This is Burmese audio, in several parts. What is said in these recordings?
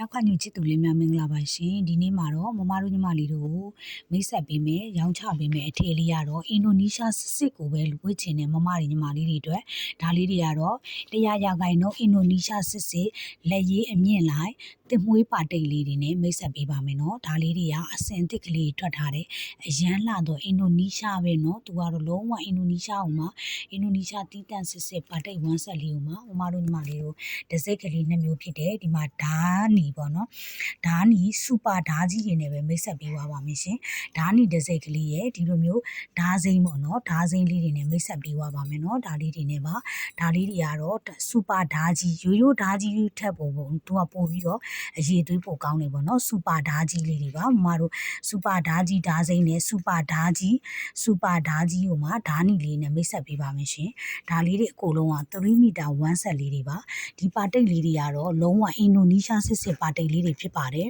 မြောက်ခညူချစ်သူလေးများမင်္ဂလာပါရှင်ဒီနေ့မှာတော့မမတို့ညီမလေးတို့ကိုမိတ်ဆက်ပေးမယ်ရောင်းချပေးမယ်အထည်လေးကတော့အင်ဒိုနီးရှားစစ်စစ်ကိုပဲဝတ်ချင်တဲ့မမတွေညီမလေးတွေအတွက်ဒါလေးတွေကတော့တရားရဂိုင်တော့အင်ဒိုနီးရှားစစ်စစ်လက်ရေးအမြင့်လိုက်တင်မွေးပါတိတ်လေးတွေနဲ့မိတ်ဆက်ပေးပါမယ်နော်ဒါလေးတွေကအစင်တစ်ကလေးထွက်ထားတဲ့အရန်လာတော့အင်ဒိုနီးရှားပဲနော်သူကတော့လုံးဝအင်ဒိုနီးရှားဟိုမှာအင်ဒိုနီးရှားတီးတန့်စစ်စစ်ပါတိတ်ဝမ်းဆက်လေးဟိုမှာမမတို့ညီမလေးတို့ဒစိတ်ကလေးနှစ်မျိုးဖြစ်တယ်ဒီမှာဓာနီပေါ့နော်ဓာနီစူပါဓာကြီးတွေနဲ့ပဲမိတ်ဆက်ပေးသွားပါမယ်ရှင်ဓာနီဒစိတ်ကလေးရဲ့ဒီလိုမျိုးဓာစိမ့်ပေါ့နော်ဓာစိမ့်လေးတွေနဲ့မိတ်ဆက်ပေးသွားပါမယ်နော်ဓာလေးတွေနဲ့ပါဓာလေးတွေကတော့စူပါဓာကြီးရိုးရိုးဓာကြီးထက်ပုံပုံသူကပို့ပြီးတော့အရေးသွေးပိုကောင်းနေပေါ့နော်စူပါဓာကြီးလေးတွေပါမမတို့စူပါဓာကြီးဓာစိမ့်နဲ့စူပါဓာကြီးစူပါဓာကြီးကိုမှဓာနီလေးနဲ့မိတ်ဆက်ပေးပါမယ်ရှင်ဓာလေးတွေအကုန်လုံးက3မီတာ1ဆက်လေးတွေပါဒီပါတိတ်လေးတွေကတော့လုံးဝအင်ဒိုနီးရှားစစ်စစ်ပါတိတ်လေးတွေဖြစ်ပါတယ်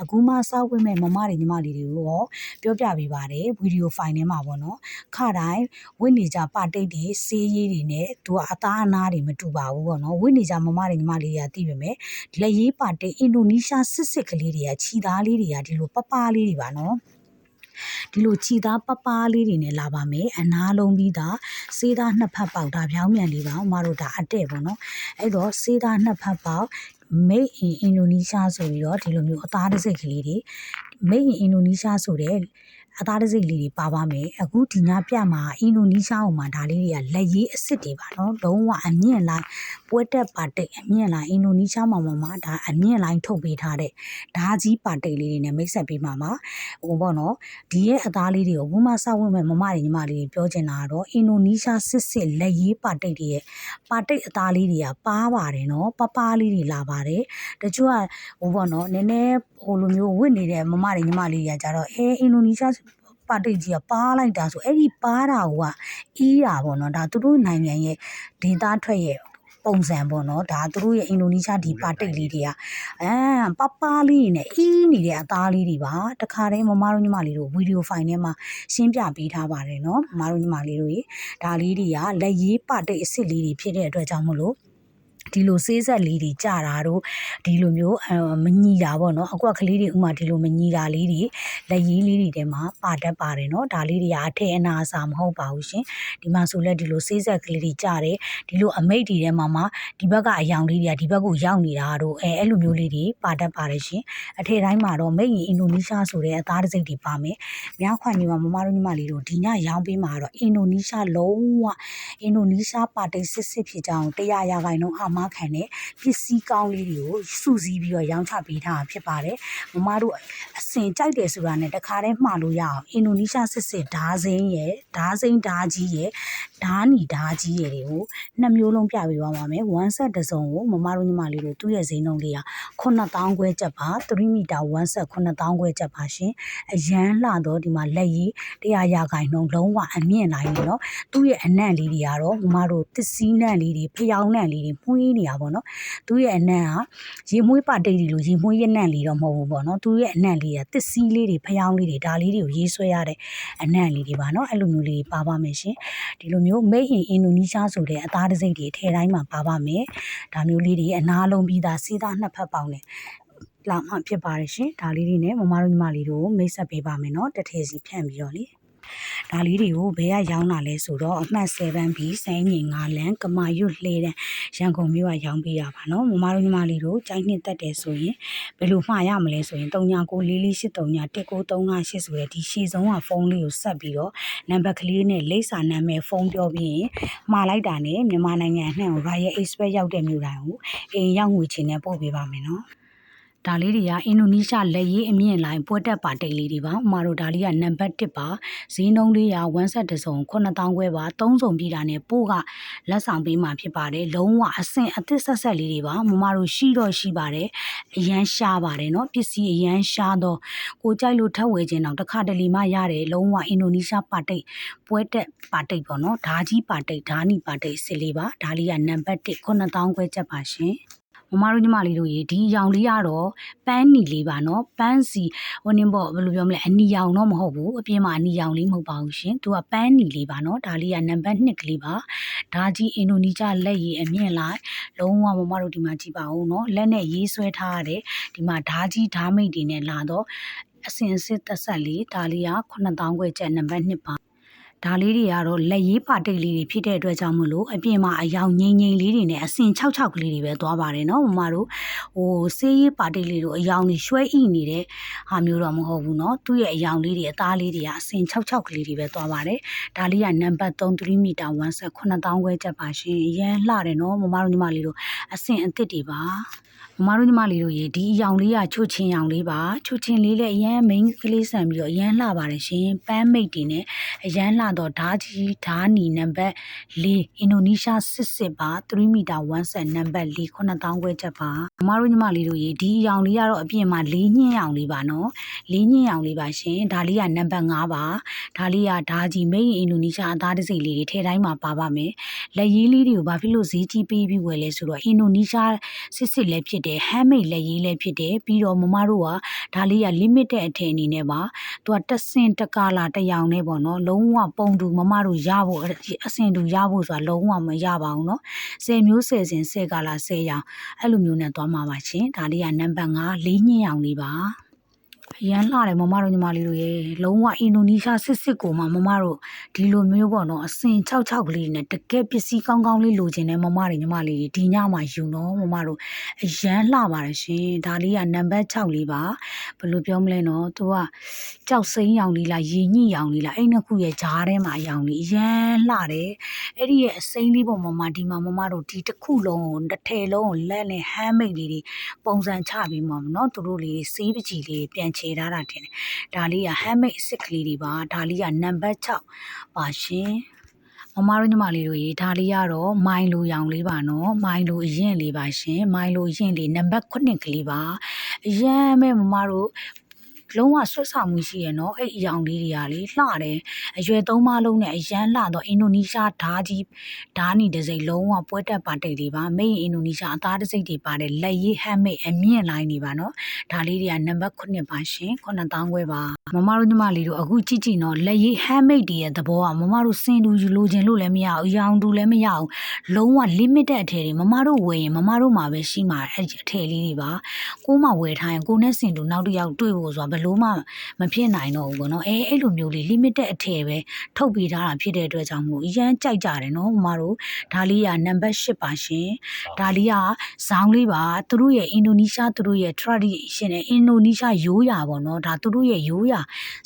အခုမှစောက်ဝင်မဲ့မမတွေညီမလေးတွေကိုရောပြောပြပေးပါတယ်ဗီဒီယိုဖိုင်ထဲမှာပေါ့နော်ခတိုင်းဝင့်နေကြပါတိတ်တွေစေးရေးတွေနဲ့သူကအသားအနာတွေမတူပါဘူးပေါ့နော်ဝင့်နေကြမမတွေညီမလေးတွေကသိပေမဲ့လက်ရေးပါတိတ်အင်ဒိုနီးရှားစစ်စစ်ကလေးတွေကခြီသားလေးတွေကဒီလိုပပလေးတွေပါနော်ဒီလိုခြီသားပပလေးတွေနဲ့လာပါမယ်အနာလုံးပြီးသားစေးသားနှစ်ဖက်ပေါက်ဒါဖြောင်းမြန်လေးပါမတို့ဒါအတဲ့ပေါ့နော်အဲ့တော့စေးသားနှစ်ဖက်ပေါက် made in Indonesia ဆိုပြီးတော့ဒီလိုမျိုးအသားတစိတ်ကလေးတွေ made in Indonesia ဆိုတဲ့ အသားတစိတ်လေးတွေပါပါမယ်အခုဒီညပြမှာအင်ဒိုနီးရှားဟိုမှာဒါလေးတွေကလက်ရေးအစ်စ်တွေပါနော်လုံးဝအမြင့်လိုက်ပွဲတက်ပါတိတ်အမြင့်လိုက်အင်ဒိုနီးရှားမှာမှာဒါအမြင့်လိုက်ထုတ်ပေးထားတဲ့ဓာကြီးပါတိတ်လေးတွေနဲ့မိတ်ဆက်ပေးမှာပါဟိုပေါ့နော်ဒီရဲ့အသားလေးတွေကိုဘုမဆောက်ဝင်မဲ့မမတွေညီမလေးတွေပြောချင်တာကတော့အင်ဒိုနီးရှားစစ်စစ်လက်ရေးပါတိတ်တွေရဲ့ပါတိတ်အသားလေးတွေကပါပါတယ်နော်ပပလေးတွေလာပါတယ်တချို့ကဟိုပေါ့နော်နည်းနည်းဟိုလိုမျိုးဝစ်နေတဲ့မမတွေညီမလေးတွေကကြတော့အဲအင်ဒိုနီးရှား ပါတိတ်ကြီးကပါလိုက်တာဆိုအဲ့ဒီပါတာကအီးတာပေါ့နော်ဒါသူတို့နိုင်ငံရဲ့ဒေတာထွက်ရဲ့ပုံစံပေါ့နော်ဒါသူတို့ရဲ့အင်ဒိုနီးရှားဒီပါတိတ်လေးတွေကအဲပပလေးနဲ့အီးနေတဲ့အသားလေးတွေပါတခါတည်းမမတို့ညီမလေးတို့ဗီဒီယိုဖိုင်ထဲမှာရှင်းပြပေးထားပါတယ်နော်မမတို့ညီမလေးတို့ရေဒါလေးတွေကလက်ရေးပါတိတ်အစ်စ်လေးတွေဖြစ်တဲ့အတွက်ကြောင့်မလို့ ဒီလိုဆေးဆက်လေးတွေကြတာတို့ဒီလိုမျိုးမညီတာပေါ့နော်အခုကကလေးတွေဥမာဒီလိုမညီတာလေးတွေလက်ရည်လေးတွေထဲမှာပါတတ်ပါတယ်နော်ဒါလေးတွေကအထည်အနာအစာမဟုတ်ပါဘူးရှင်ဒီမှာဆိုလဲဒီလိုဆေးဆက်ကလေးတွေကြတယ်ဒီလိုအမိတ်တွေထဲမှာမှဒီဘက်ကအယောင်လေးတွေကဒီဘက်ကိုရောက်နေတာတို့အဲအဲ့လိုမျိုးလေးတွေပါတတ်ပါတယ်ရှင်အထည်တိုင်းမှာတော့မိတ်ရင်အင်ဒိုနီးရှားဆိုတဲ့အသားတစိမ့်တွေပါမယ်မြောက်ခွန်ညီမမမတို့ညီမလေးတို့ဒီညရောင်းပေးမှာတော့အင်ဒိုနီးရှားလုံးဝအင်ဒိုနီးရှားပါတိတ်စစ်စစ်ဖြစ်ကြအောင်တရားရခိုင်နှုန်းအမခံတဲ့ပစ္စည်းကောင်းလေးတွေကိုစုစည်းပြီးတော့ရောင်းချပေးထားတာဖြစ်ပါတယ်မမတို့အစင်ကြိုက်တယ်ဆိုတာနဲ့တခါတည်းမှားလို့ရအောင်အင်ဒိုနီးရှားစစ်စစ်ဓာစိမ်းရဲ့ဓာစိမ်းဓာကြီးရဲ့ဓာနီဓာကြီးရဲ့တွေကိုနှစ်မျိုးလုံးပြပေးသွားပါမယ်1 set တစ်စုံကိုမမတို့ညီမလေးတို့သူ့ရဲ့ဈေးနှုန်းလေးက9000ခွဲချက်ပါ3မီတာ1 set 9000ခွဲချက်ပါရှင်အရန်လှတော့ဒီမှာလက်ရည်တရားရခိုင်နှုန်းလုံးဝအမြင့်လိုက်နေနော်သူ့ရဲ့အနံ့လေးတွေကတော့မမတို့သစ်စည်းနံ့လေးတွေဖျောင်းနံ့လေးတွေမှုေးနေတာပေါ့နော်သူ့ရဲ့အနံ့ကရေမွေးပါတိတ်တွေလို့ရေမွေးရနံ့လေးတော့မဟုတ်ဘူးပေါ့နော်သူ့ရဲ့အနံ့လေးကသစ်စည်းလေးတွေဖျောင်းလေးတွေဒါလေးတွေကိုရေးဆွဲရတဲ့အနံ့လေးတွေပါနော်အဲ့လိုမျိုးလေးပါပါမယ်ရှင်ဒီလိုမျိုး made in Indonesia ဆိုတဲ့အသားတစိမ့်တွေထဲတိုင်းမှာပါပါမယ်ဒါမျိုးလေးတွေအနာလုံးပြီးသားစီးသားနှစ်ဖက်ပေါင်းတယ်လာမှဖြစ်ပါတယ်ရှင်ဒါလေးတွေနဲ့မမတို့ညီမလေးတို့မိတ်ဆက်ပေးပါမယ်နော်တထည်စီဖြန့်ပြီးတော့လေ ဒါလေးတွေကိုဘယ်ကရောင်းတာလဲဆိုတော့အမှတ် 7B စိုင်းငင်9လမ်းကမာရွတ်လှေတဲ့ရန်ကုန်မြို့ကရောင်းပေးရပါနော်မမတို့ညီမလေးတို့ကြိုက်နှစ်သက်တယ်ဆိုရင်ဘယ်လိုမှားရမလဲဆိုရင်3994438358ဆိုတဲ့ဒီရှည်ဆုံးကဖုန်းလေးကိုဆက်ပြီးတော့နံပါတ်ကလေးနဲ့လိပ်စာနာမည်ဖုန်းပြောပြီးရင်မှားလိုက်တာနဲ့မြန်မာနိုင်ငံအနှံ့ကို Royal Express ရောက်တဲ့မြို့တိုင်းကိုအိမ်ရောက်ငွေချင်းနဲ့ပို့ပေးပါမယ်နော် ဒါလေးတွေကအင်ဒိုနီးရှားလက်ရေးအမြင့်လိုင်းပွဲတက်ပါတိတ်လေးတွေပါ။ဥမာတို့ဒါလေးကနံပါတ်1ပါ။ဈေးနှုန်းလေးက1ဆက်တစုံ9000ခွဲပါ။3စုံပြည်တာနဲ့ပို့ကလက်ဆောင်ပေးမှာဖြစ်ပါတယ်။လုံးဝအဆင့်အသစ်ဆက်ဆက်လေးတွေပါ။မမတို့ရှိတော့ရှိပါတယ်။အရန်ရှားပါတယ်နော်။ပစ္စည်းအရန်ရှားတော့ကိုကြိုက်လို့ထပ်ဝယ်ခြင်းတော့တစ်ခါတလေမှရတယ်။လုံးဝအင်ဒိုနီးရှားပါတိတ်ပွဲတက်ပါတိတ်ပေါ့နော်။ဓာကြီးပါတိတ်ဓာနီပါတိတ်စစ်လေးပါ။ဒါလေးကနံပါတ်1 9000ခွဲချက်ပါရှင်။ မမတို့ညီမလေးတို့ရေဒီအရောင်လေးကတော့ပန်းနီလေးပါနော်ပန်းစီဟိုနင်းပေါ့ဘယ်လိုပြောမလဲအနီရောင်တော့မဟုတ်ဘူးအပြင်မှာအနီရောင်လေးမဟုတ်ပါဘူးရှင်သူကပန်းနီလေးပါနော်ဒါလေးကနံပါတ်2ကလေးပါဒါကြီးအင်ဒိုနီးရှားလက်ရည်အမြင့်လိုက်လုံးဝမမတို့ဒီမှာကြည့်ပါဦးနော်လက်နဲ့ရေးဆွဲထားရတဲ့ဒီမှာဓာကြီးဓာမိတ်တွေနဲ့လာတော့အစင်စစ်သက်ဆက်လေးဒါလေးက9000ခွဲကျပ်နံပါတ်2ပါ ဒါလေးတွေကတော့လက်ရေးပါတိတ်လေးတွေဖြစ်တဲ့အတွက်ကြောင့်မလို့အပြင်မှာအယောင်ငိမ့်ငိမ့်လေးတွေနဲ့အစင်66ကလေးတွေပဲသွားပါတယ်နော်မမတို့ဟိုဆေးရေးပါတိတ်လေးတို့အယောင်တွေရွှဲဣနေတဲ့ဟာမျိုးတော့မဟုတ်ဘူးနော်သူ့ရဲ့အယောင်လေးတွေအသားလေးတွေကအစင်66ကလေးတွေပဲသွားပါတယ်ဒါလေးကနံပါတ်3 3မီတာ1ဆက်9000ခွဲချက်ပါရှင်အရန်လှတယ်နော်မမတို့ညီမလေးတို့အစင်အစ်စ်တွေပါ မမတို့ညီမလေးတို့ရေဒီအယောင်လေးကချွတ်ချင်းရောင်လေးပါချွတ်ချင်းလေးလည်းအရန် main ကလေးဆန်ပြီးတော့အရန်လှပါတယ်ရှင်ပန်းမိတ်တွေနဲ့အရန်လှတော့ဓာကြီးဓာနီနံပါတ်၄အင်ဒိုနီးရှားစစ်စစ်ပါ3မီတာ1ဆက်နံပါတ်၄9000ခွဲချက်ပါမမတို့ညီမလေးတို့ရေဒီအယောင်လေးကတော့အပြင်မှာ၄ညင်းရောင်လေးပါနော်၄ညင်းရောင်လေးပါရှင်ဒါလေးကနံပါတ်5ပါဒါလေးကဓာကြီး main အင်ဒိုနီးရှားအသားတစိမ့်လေးတွေထဲတိုင်းမှာပါပါမယ်လက်ရေးလေးတွေကိုဘာဖြစ်လို့ဈေးကြီးပေးပြီးဝယ်လဲဆိုတော့အင်ဒိုနီးရှားစစ်စစ်လည်းဖြစ်ဖြစ်တယ်ဟမ်းမိတ်လက်ရေးလည်းဖြစ်တယ်ပြီးတော့မမတို့ကဒါလေးက limit တဲ့အထည်အနေနဲ့ပါသူကတဆင်တကာလာတရောင်နဲ့ပေါ့နော်လုံးဝပုံတူမမတို့ရဖို့အဆင်တူရဖို့ဆိုတာလုံးဝမရပါဘူးနော်10မျိုး10စင်10ကာလာ10ရောင်အဲ့လိုမျိုးနဲ့သွားမှာပါရှင်ဒါလေးကနံပါတ်5လေးညင်းအောင်လေးပါ အရန်လှတယ်မမတို့ညီမလေးတို့ရေလုံးဝအင်ဒိုနီးရှားစစ်စစ်ကိုမှမမတို့ဒီလိုမျိုးပေါ့နော်အစင်66ကလေးနဲ့တကယ်ပစ္စည်းကောင်းကောင်းလေးလိုချင်တဲ့မမတွေညီမလေးတွေဒီညမှာယူနော်မမတို့အရန်လှပါတယ်ရှင်ဒါလေးကနံပါတ်6လေးပါဘယ်လိုပြောမလဲနော်သူကကြောက်စိမ်းရောင်လေးလားရေညှိရောင်လေးလားအဲ့နှစ်ခုရဲ့ဂျားထဲမှာအရောင်လေးအရန်လှတယ်အဲ့ဒီရဲ့အစိမ်းလေးပုံမှာဒီမှာမမတို့ဒီတစ်ခုလုံးကိုတစ်ထည်လုံးကိုလက်နဲ့ handmade လေးတွေပုံစံချပြီးမှာနော်သူတို့လေးစေးပကြီးလေးပြန်ချေထားတာတင်တယ်ဒါလေးက handmade အစ်စ်ကလေးတွေပါဒါလေးကနံပါတ်6ပါရှင်မမတို့ညီမလေးတို့ရေဒါလေးကတော့မိုင်လိုရောင်လေးပါနော်မိုင်လိုအရင်လေးပါရှင်မိုင်လိုအရင်လေးနံပါတ်9ကလေးပါအရန်မဲ့မမတို့ လုံးဝဆွတ်ဆောင်မှုရှိရနော်အဲ့အယောင်လေးတွေကလေလှတယ်အရွယ်သုံးမလုံးနဲ့အရန်လှတော့အင်ဒိုနီးရှားဓာကြီးဓာနီတစ်စိတ်လုံးဝပွဲတက်ပါတိတ်လေးပါမိတ်အင်ဒိုနီးရှားအသားတစ်စိတ်တွေပါတယ်လက်ရည်ဟမ်မိတ်အမြင့်လိုင်းနေပါနော်ဒါလေးတွေကနံပါတ်9ပါရှင်9000ခွဲပါ မမတို့ညီမလေးတို့အခုကြည့်ကြည့်နော်လက်ရည်ဟမ်မိတ်တွေရဲ့သဘောကမမတို့စင်တူယူလိုချင်လို့လည်းမရဘူးအယောင်တူလည်းမရဘူးလုံးဝ limited အထည်တွေမမတို့ဝယ်ရင်မမတို့မှာပဲရှိမှာအဲ့ဒီအထည်လေးတွေပါကိုမဝယ်ထားရင်ကိုနဲ့စင်တူနောက်တစ်ယောက်တွေ့ဖို့ဆိုတာဘယ်လို့မှမဖြစ်နိုင်တော့ဘူးပေါ့နော်အဲအဲ့လိုမျိုးလေး limited အထည်ပဲထုတ်ပေးထားတာဖြစ်တဲ့အတွက်ကြောင့်မို့အရန်ကြိုက်ကြတယ်နော်မမတို့ဒါလေးကနံပါတ်8ပါရှင်ဒါလေးကဇောင်းလေးပါသူတို့ရဲ့အင်ဒိုနီးရှားသူတို့ရဲ့ tradition နဲ့အင်ဒိုနီးရှားရိုးရာပေါ့နော်ဒါသူတို့ရဲ့ရိုးရာ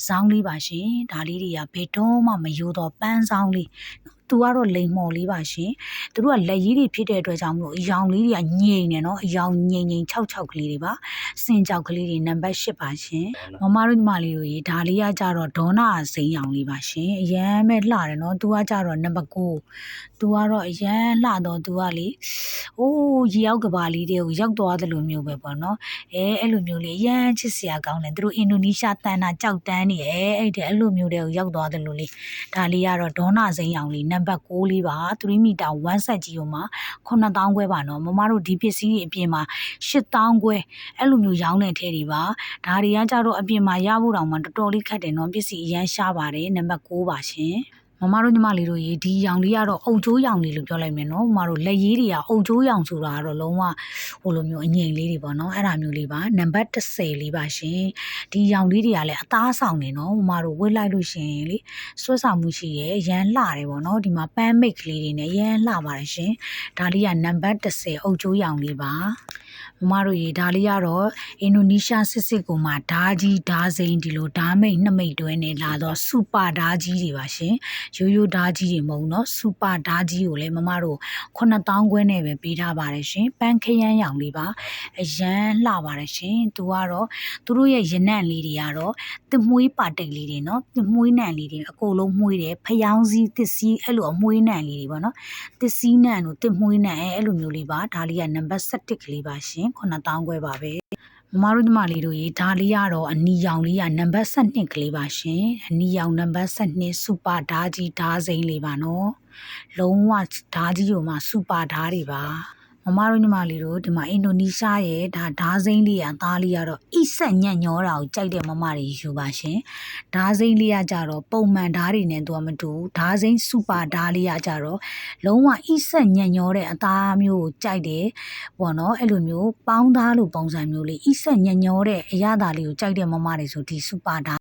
ဇောင်းလေးပါရှင်ဒါလေးတွေကဘယ်တော့မှမယိုးတော့ပန်းဇောင်းလေး သူကတော့လိမ်မော်လေးပါရှင်သူတို့ကလက်ရည်တွေဖြစ်တဲ့အတွက်ကြောင့်မလို့အယောင်လေးတွေကညိမ့်နေနော်အယောင်ညိမ့်ညိမ့်66ကလေးတွေပါစင်ကြောက်ကလေးတွေနံပါတ်8ပါရှင်မမတို့ညီမလေးတို့ရေဒါလေးကကြတော့ဒေါနာစိမ်းရောင်လေးပါရှင်အရန်မဲ့လှတယ်နော်သူကကြတော့နံပါတ်9သူကတော့အရန်လှတော့သူကလေအိုးရေရောက်ကဘာလေးတွေကိုရောက်သွားတယ်လို့မျိုးပဲပေါ့နော်အဲအဲ့လိုမျိုးလေးအရန်ချစ်စရာကောင်းတယ်သူတို့အင်ဒိုနီးရှားတန်တာကြောက်တန်းနေအဲအဲ့တဲ့အဲ့လိုမျိုးတွေကိုရောက်သွားတယ်လို့လေဒါလေးကတော့ဒေါနာစိမ်းရောင်လေးနံပါတ်6လေးပါ3မီတာ1ဆက်ကြီးကိုမှ9000ခွဲပါနော်မမတို့ဒီပစ္စည်းတွေအပြင်မှာ8000ခွဲအဲ့လိုမျိုးရောင်းတဲ့ထဲတွေပါဒါတွေကကြတော့အပြင်မှာရဖို့တောင်မှတော်တော်လေးခက်တယ်နော်ပစ္စည်းအရန်ရှားပါတယ်နံပါတ်6ပါရှင် မမတို့ညီမလေးတို့ရေဒီရောင်လေးကတော့အုတ်ကျိုးရောင်လေးလို့ပြောလိုက်မယ်နော်မမတို့လက်ရည်တွေကအုတ်ကျိုးရောင်ဆိုတာကတော့လုံးဝဟိုလိုမျိုးအငိမ့်လေးတွေပေါ့နော်အဲ့ဒါမျိုးလေးပါနံပါတ်30လေးပါရှင်ဒီရောင်လေးတွေကလည်းအသားဆောင်နေနော်မမတို့ဝတ်လိုက်လို့ရှင်လေဆွဲဆောင်မှုရှိရဲရန်လှတယ်ပေါ့နော်ဒီမှာပန်းမိတ်ကလေးတွေနဲ့ရန်လှပါတယ်ရှင်ဒါလေးကနံပါတ်30အုတ်ကျိုးရောင်လေးပါ မမတို့ရေဒါလေးကတော့အင်ဒိုနီးရှားစစ်စစ်ကိုမှဓာကြီးဓာစိန်ဒီလိုဓာမိတ်နှစ်မိတ်တွဲနေလာတော့စူပါဓာကြီးတွေပါရှင်ရိုးရိုးဓာကြီးတွေမဟုတ်နော်စူပါဓာကြီးကိုလည်းမမတို့9000ခွဲနဲ့ပဲပေးထားပါတယ်ရှင်ပန်းခရမ်းရောင်လေးပါအရန်လှပါတယ်ရှင်သူကတော့သူတို့ရဲ့ရနံ့လေးတွေကတော့တစ်မွေးပါတိတ်လေးတွေနော်တစ်မွေးနံ့လေးတွေအကုန်လုံးမွေးတယ်ဖျောင်းစည်းတစ်စည်းအဲ့လိုအမွေးနံ့လေးတွေပေါ့နော်တစ်စည်းနံ့တို့တစ်မွေးနံ့အဲ့လိုမျိုးလေးပါဒါလေးကနံပါတ်7ကလေးပါရှင်9000ခွဲပါပဲမမတို့ညီမလေးတို့ရေဒါလေးကတော့အနီရောင်လေးကနံပါတ်7ကလေးပါရှင်အနီရောင်နံပါတ်7စူပါဓာကြီးဓာစိမ့်လေးပါနော်လုံးဝဓာကြီးကိုမှစူပါဓာတွေပါ မမမတို့ညီမလေးတို့ဒီမှာအင်ဒိုနီးရှားရဲ့ဒါဓာစိမ့်လေးရသားလေးကတော့အိဆက်ညံ့ညောတာကိုကြိုက်တဲ့မမတွေယူပါရှင်ဓာစိမ့်လေးကကြတော့ပုံမှန်ဓာတွေနဲ့သူကမတူဘူးဓာစိမ့်စူပါဓာလေးကကြတော့လုံးဝအိဆက်ညံ့ညောတဲ့အသားမျိုးကိုကြိုက်တယ်ပေါ့နော်အဲ့လိုမျိုးပေါင်းသားလိုပုံစံမျိုးလေးအိဆက်ညံ့ညောတဲ့အရသာလေးကိုကြိုက်တဲ့မမတွေဆိုဒီစူပါဓာ